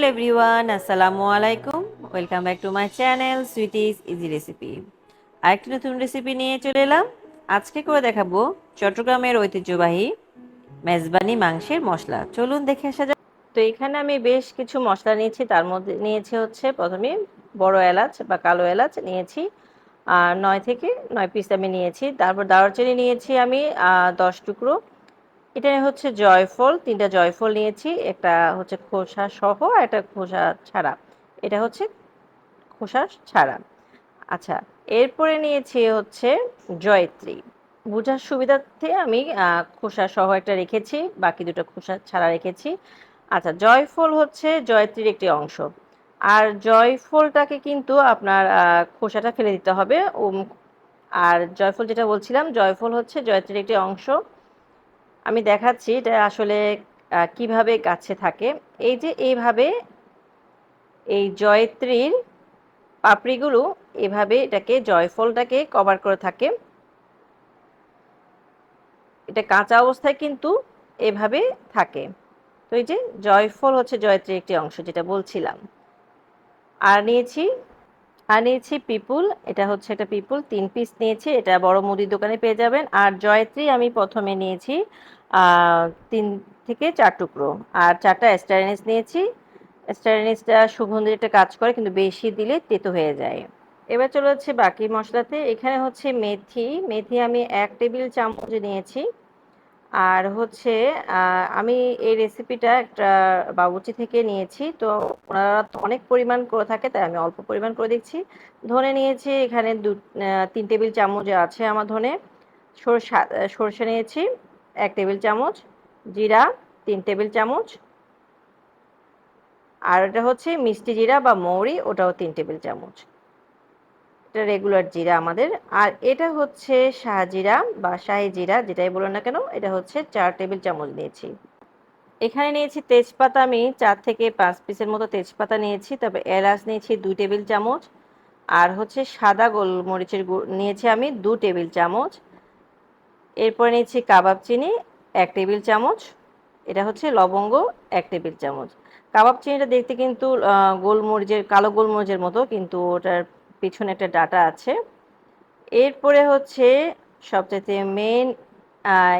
Hello everyone, আসসালামু আলাইকুম। Welcome back to my channel sweetie's easy recipe. আরেকটি নতুন রেসিপি নিয়ে চলে এলাম। আজকে করে দেখাবো চট্টগ্রামের ঐতিহ্যবাহী মেজবানি মাংসের মশলা। চলুন দেখে আসা যাক। তো এখানে আমি বেশ কিছু মশলা নিয়েছি। তার মধ্যে নিয়েছি হচ্ছে প্রথমে বড় এলাচ বা কালো এলাচ নিয়েছি। আর নয় থেকে নয় পিস আমি নিয়েছি। তারপর দারুচিনি নিয়েছি আমি দশ টুকরো। এটা হচ্ছে জয়ফল, তিনটা জয়ফল নিয়েছি, একটা হচ্ছে খোসা সহ একটা খোসা ছাড়া। এটা হচ্ছে খোসা ছাড়া। আচ্ছা এরপরে নিয়েছি হচ্ছে জয়ত্রী। বোঝার সুবিধার্থে আমি খোসা সহ একটা রেখেছি, বাকি দুটো খোসা ছাড়া রেখেছি। আচ্ছা জয়ফল হচ্ছে জয়ত্রীর একটি অংশ। আর জয়ফলটাকে কিন্তু আপনার খোসাটা ফেলে দিতে হবে। আর জয়ফল যেটা বলছিলাম, জয়ফল হচ্ছে জয়ত্রীর একটি অংশ। আমি দেখাচ্ছি এটা আসলে কীভাবে গাছে থাকে। এই যে এইভাবে এই জয়ত্রীর পাপড়িগুলো এভাবে এটাকে, জয়ফলটাকে কভার করে থাকে। এটা কাঁচা অবস্থায় কিন্তু এভাবে থাকে। তো এই যে জয়ফল হচ্ছে জয়ত্রীর একটি অংশ যেটা বলছিলাম। আর নিয়েছি আর নিয়েছি পিপুল। এটা হচ্ছে একটা পিপুল, তিন পিস নিয়েছি। এটা বড় মুদির দোকানে পেয়ে যাবেন। আর জয়ত্রী আমি প্রথমে নিয়েছি তিন থেকে চার টুকরো। আর চারটা স্টারনেস নিয়েছি। স্টারনেসটা একটা কাজ করে, কিন্তু বেশি দিলে তেতো হয়ে যায়। এবার চলে হচ্ছে বাকি মশলাতে। এখানে হচ্ছে মেথি। মেথি আমি এক টেবিল চামচ নিয়েছি। আর হচ্ছে আমি এই রেসিপিটা একটা বাবুচি থেকে নিয়েছি। তো ওনারা তো অনেক পরিমাণ করে থাকে, তাই আমি অল্প পরিমাণ করে দিচ্ছি। ধনে নিয়েছি, এখানে দু তিন টেবিল চামচ আছে আমার ধনে। সরষা সরষে নিয়েছি। এক টেবিল চামচ, জিরা, তিন টেবিল চামচ, আর এটা হচ্ছে মিষ্টি জিরা বা মৌরি, ওটাও তিন টেবিল চামচ। এটা রেগুলার জিরা আমাদের। আর এটা হচ্ছে শাহজিরা বা শাহি জিরা, যেটাই বলুন না কেন, এটা হচ্ছে চার টেবিল চামচ নিয়েছি। এখানে নিয়েছি তেজপাতা, আমি চার থেকে পাঁচ পিসের মতো তেজপাতা নিয়েছি, তবে এলাচ নিয়েছি দুই টেবিল চামচ, আর হচ্ছে সাদা গোলমরিচের নিয়েছি আমি দু টেবিল চামচ। এরপরে নিয়েছি কাবাব চিনি, এক টেবিল চামচ। এটা হচ্ছে লবঙ্গ, এক টেবিল চামচ। কাবাব চিনিটা দেখতে কিন্তু গোলমরিচের, কালো গোলমরিচের মতো, কিন্তু ওটার পিছনে একটা ডাটা আছে। এরপরে হচ্ছে সবচেয়ে মেন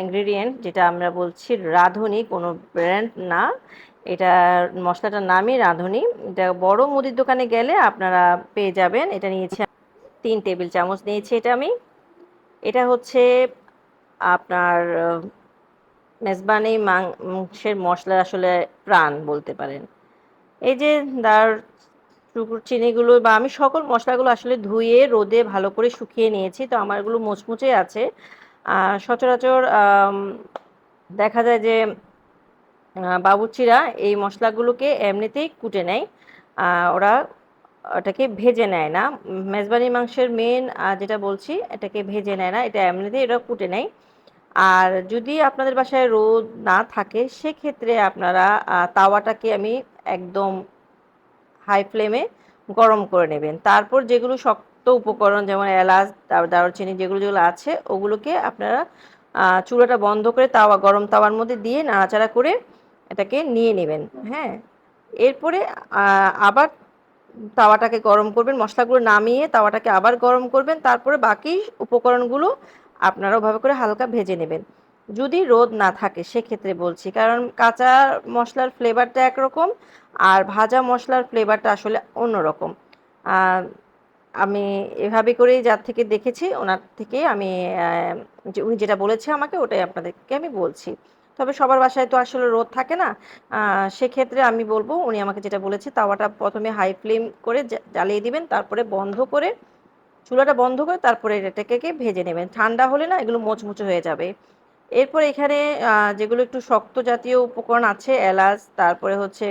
ইনগ্রিডিয়েন্ট যেটা আমরা বলছি রাঁধুনি, কোনো ব্র্যান্ড না। এটা মশলাটার নামই রাঁধুনি। এটা বড় মুদির দোকানে গেলে আপনারা পেয়ে যাবেন। এটা নিয়েছি, তিন টেবিল চামচ নিয়েছি এটা আমি। এটা হচ্ছে আপনার মেজবানি মাংসের মশলা আসলে প্রাণ বলতে পারেন। এই যে দার চিনিগুলো বা আমি সকল মশলাগুলো আসলে ধুয়ে, রোদে ভালো করে শুকিয়ে নিয়েছি, তো আমারগুলো মুচমুচে আছে। সচরাচর দেখা যায় যে বাবুচিরা এই মশলাগুলোকে এমনিতেই কুটে নেয়। ওরা ওটাকে ভেজে নেয় না। মেজবানি মাংসের মেন যেটা বলছি, এটাকে ভেজে নেয় না, এটা এমনিতেই এরা কুটে নেয়। আর যদি আপনাদের বাসায় রোদ না থাকে, সেক্ষেত্রে আপনারা তাওয়াটাকে আমি একদম হাই ফ্লেমে গরম করে নেবেন। তারপর যেগুলো শক্ত উপকরণ, যেমন এলাচ দারুচিনি যেগুলো যেগুলো আছে, ওগুলোকে আপনারা চুলাটা বন্ধ করে তাওয়া, গরম তাওয়ার মধ্যে দিয়ে নাড়াচাড়া করে এটাকে নিয়ে নেবেন। হ্যাঁ? এরপরে আবার তাওয়াটাকে গরম করবেন, মশলাগুলো নামিয়ে তাওয়াটাকে আবার গরম করবেন। তারপরে বাকি উপকরণগুলো আপনারা ওভাবে করে হালকা ভেজে নেবেন। যদি রোদ না থাকে সেক্ষেত্রে বলছি, কারণ কাঁচা মশলার ফ্লেভারটা একরকম আর ভাজা মশলার ফ্লেভারটা আসলে অন্যরকম। আমি এভাবে করেই যার থেকে দেখেছি, ওনার থেকে আমি উনি যেটা বলেছে আমাকে, ওটাই আপনাদেরকে আমি বলছি। তবে সবার বাসায় তো আসলে রোদ থাকে না সেক্ষেত্রে আমি বলব, উনি আমাকে যেটা বলেছে, তাওয়াটা প্রথমে হাই ফ্লেম করে জ্বালিয়ে দিবেন, তারপরে বন্ধ করে চুলাটা বন্ধ করে তারপরে এটাকে ভেজে নেবেন। ঠান্ডা হলে না এগুলো মোচমুচে হয়ে যাবে। এরপর এখানে যেগুলো একটু শক্ত জাতীয় উপকরণ আছে, এলাচ, তারপরে হচ্ছে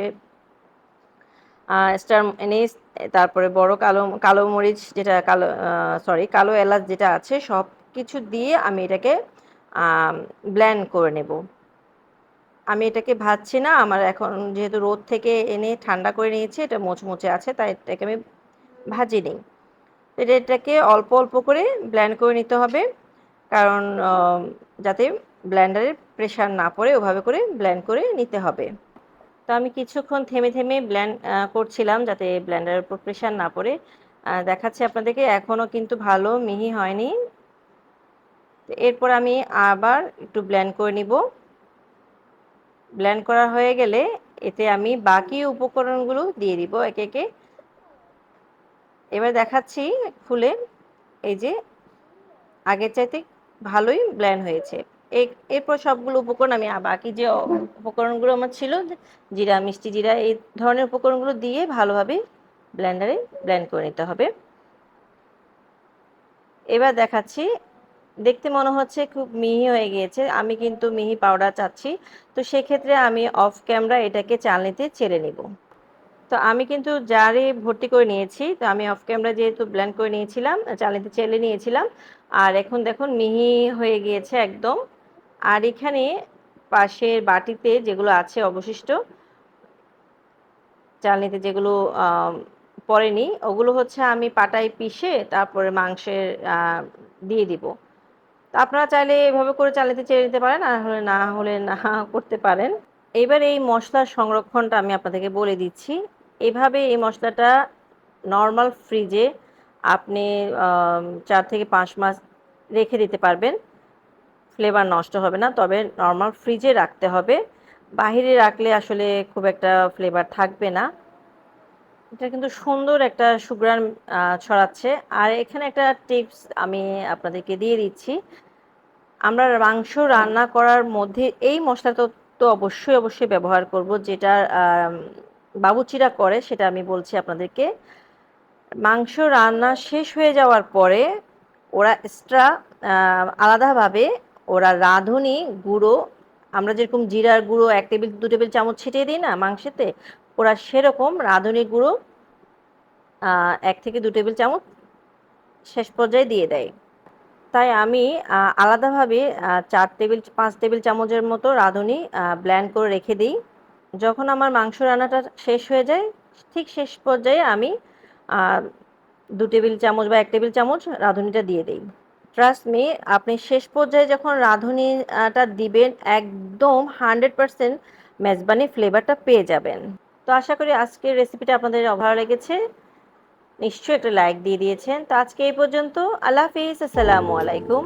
স্টার এনিস তারপরে বড় কালো কালো মরিচ যেটা কালো সরি কালো এলাচ যেটা আছে সব কিছু দিয়ে আমি এটাকে ব্ল্যান্ড করে নেব। আমি এটাকে ভাজছি না, আমার এখন যেহেতু রোদ থেকে এনে ঠান্ডা করে নিয়েছি, এটা মোচমোচে আছে, তাই এটাকে আমি ভাজি নিই। এটাকে অল্প অল্প করে ব্ল্যান্ড করে নিতে হবে। কারণ যাতে ব্ল্যান্ডারের প্রেশার না পড়ে, ওভাবে করে ব্ল্যান্ড করে নিতে হবে। তো আমি কিছুক্ষণ থেমে থেমে ব্ল্যান্ড করছিলাম যাতে ব্ল্যান্ডারের উপর প্রেশার না পড়ে। দেখাচ্ছি আপনাদেরকে এখনও কিন্তু ভালো মিহি হয়নি। এরপর আমি আবার একটু ব্ল্যান্ড করে নিব। ব্ল্যান্ড করা হয়ে গেলে এতে আমি বাকি উপকরণগুলো দিয়ে দিব একে একে। এবার দেখাচ্ছি খুলে এই যে আগের চাইতে ভালোই ব্ল্যান্ড হয়েছে। এরপর সবগুলো উপকরণ আমি বাকি যে উপকরণগুলো আমার ছিল, জিরা, মিষ্টি জিরা, এই ধরনের উপকরণগুলো দিয়ে ভালোভাবে ব্ল্যান্ডারে ব্ল্যান্ড করে নিতে হবে। এবার দেখাচ্ছি, দেখতে মনে হচ্ছে খুব মিহি হয়ে গিয়েছে, আমি কিন্তু মিহি পাউডার চাচ্ছি, তো সেক্ষেত্রে আমি অফ ক্যামেরা এটাকে চালনিতে চেলে নিব। তো আমি কিন্তু জারে ভর্তি করে নিয়েছি। তো আমি অফ ক্যামেরা যেহেতু ব্ল্যান্ড করে নিয়েছিলাম চালনিতে চেলে নিয়েছিলাম। আর এখন দেখুন, মিহি হয়ে গিয়েছে একদম। আর এখানে পাশের বাটিতে যেগুলো আছে অবশিষ্ট, চালনিতে যেগুলো পড়েনি, ওগুলো হচ্ছে আমি পাটায় পিষে তারপরে মাংসের দিয়ে দিব। তো আপনারা চাইলে এভাবে করে চালিতে চেয়ে নিতে পারেন, আর হলে না হলে না করতে পারেন। এবার এই মশলার সংরক্ষণটা আমি আপনাদেরকে বলে দিচ্ছি। এভাবে এই মশলাটা নর্মাল ফ্রিজে আপনি চার থেকে পাঁচ মাস রেখে দিতে পারবেন। ফ্লেভার নষ্ট হবে না, তবে নর্মাল ফ্রিজে রাখতে হবে। বাহিরে রাখলে আসলে খুব একটা ফ্লেভার থাকবে না। এটা কিন্তু সুন্দর একটা সুগ্রান ছড়াচ্ছে। আর এখানে একটা টিপস আমি আপনাদেরকে দিয়ে দিচ্ছি। আমরা মাংস রান্না করার মধ্যে এই মশলাটা তো অবশ্যই অবশ্যই ব্যবহার করব যেটা বাবুচিরা করে, সেটা আমি বলছি আপনাদেরকে। মাংস রান্না শেষ হয়ে যাওয়ার পরে ওরা এক্সট্রা আলাদাভাবে ওরা রাঁধুনি, গুঁড়ো, আমরা যেরকম জিরার গুঁড়ো এক টেবিল, দু টেবিল চামচ ছিটিয়ে দিই না মাংসেতে, ওরা সেরকম রাঁধুনি গুঁড়ো এক থেকে দু টেবিল চামচ শেষ পর্যায়ে দিয়ে দেয়। তাই আমি আলাদাভাবে চার টেবিল, পাঁচ টেবিল চামচের মতো রাঁধুনি ব্ল্যান্ড করে রেখে দিই। যখন আমার মাংস রান্নাটা শেষ হয়ে যায়, ঠিক শেষ পর্যায়ে আমি দু টেবিল চামচ বা এক টেবিল চামচ রাঁধুনিটা দিয়ে দিই। ট্রাস্ট মি আপনি শেষ পর্যায়ে যখন রাঁধুনিটা দিবেন, একদম হান্ড্রেড পারসেন্ট মেজবানি ফ্লেভারটা পেয়ে যাবেন। তো আশা করি আজকের রেসিপিটা আপনাদের ভালো লেগেছে। নিশ্চয়ই একটা লাইক দিয়ে দিয়েছেন। তো আজকে এই পর্যন্ত, আল্লাহ হাফিজ, আসসালামু আলাইকুম।